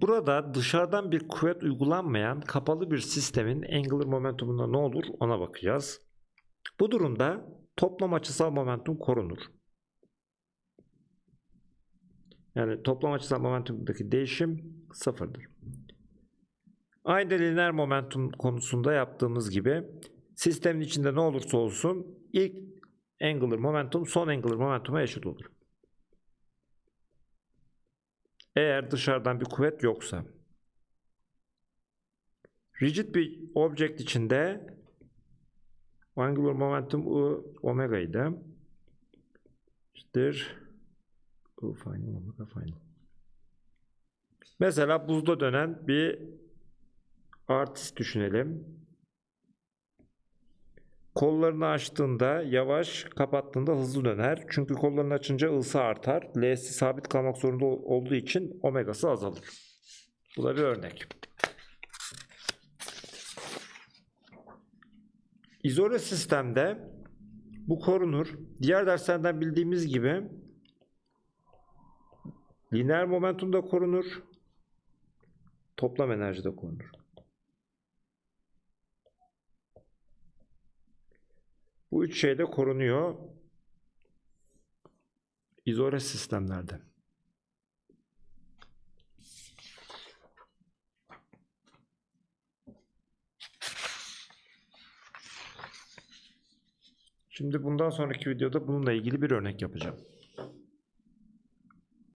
Burada dışarıdan bir kuvvet uygulanmayan kapalı bir sistemin angular momentumunda ne olur ona bakacağız. Bu durumda toplam açısal momentum korunur. Yani toplam açısal momentumdaki değişim sıfırdır. Aynı lineer momentum konusunda yaptığımız gibi sistemin içinde ne olursa olsun ilk angular momentum son angular momentuma eşit olur. Eğer dışarıdan bir kuvvet yoksa. Rigid bir object içinde angular momentum u omega idi. İştir u final omega final. Mesela buzda dönen bir artist düşünelim. Kollarını açtığında yavaş, kapattığında hızlı döner. Çünkü kollarını açınca ısı artar. L'si sabit kalmak zorunda ol- olduğu için omegası azalır. Bu da bir örnek. İzole sistemde bu korunur. Diğer derslerden bildiğimiz gibi lineer momentum da korunur. Toplam enerji de korunur. Bu üç şey de korunuyor izole sistemlerde. Şimdi bundan sonraki videoda bununla ilgili bir örnek yapacağım.